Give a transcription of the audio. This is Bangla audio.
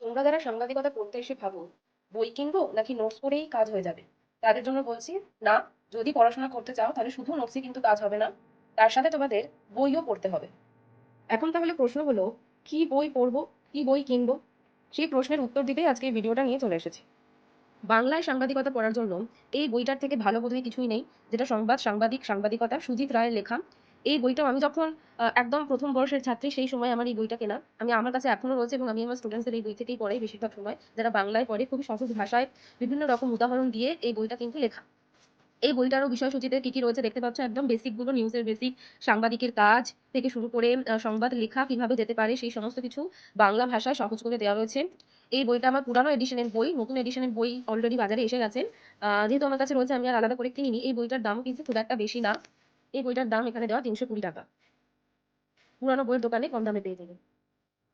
তোমরা যারা সাংবাদিকতা পড়তে এসে ভাবো, বই কিনবো নাকি নোটস পড়েই কাজ হয়ে যাবে? তাদের জন্য বলছি, না, যদি পড়াশোনা করতে চাও তাহলে শুধু নোটসই কিন্তু কাজ হবে না, তার সাথে তোমাদের বইও পড়তে হবে। এখন তাহলে প্রশ্ন হলো, কি বই পড়ব, কি বই কিনবো? সেই প্রশ্নের উত্তর দিতেই আজকে এই ভিডিওটা নিয়ে চলে এসেছি। বাংলায় সাংবাদিকতা পড়ার জন্য এই বইটার থেকে ভালো বোধহয় কিছুই নেই, যেটা সংবাদ, সাংবাদিক, সাংবাদিকতা, সুজিত রায়ের লেখা এই বইটাও আমি যখন একদম প্রথম বর্ষের ছাত্রী সেই সময় আমার এই বইটা কেনা। আমি আমার কাছে এখনও রয়েছে এবং আমি আমার স্টুডেন্টসদের এই বই থেকেই পড়াই বেশিরভাগ সময়। যারা বাংলায় পড়ে খুবই সহজ ভাষায় বিভিন্ন রকম উদাহরণ দিয়ে এই বইটা কিন্তু লেখা। এই বইটারও বিষয়সূচিতে কি কি রয়েছে দেখতে পাচ্ছ? একদম বেসিকগুলো নিউজের বেসিক সাংবাদিকের কাজ থেকে শুরু করে সংবাদ লেখা কীভাবে যেতে পারে সেই সমস্ত কিছু বাংলা ভাষায় সহজ করে দেওয়া রয়েছে। এই বইটা আমার পুরানো এডিশনের বই, নতুন এডিশনের বই অলরেডি বাজারে এসে গেছে। যেহেতু আমার কাছে রয়েছে, আমি আর আলাদা করে কিনিনি। এই বইটার দাম কিন্তু খুব একটা বেশি না। এই বইটার দাম এখানে দেওয়া তিনশো কুড়ি টাকা। পুরানো বইয়ের দোকানে কম দামে পেয়ে যাবেন।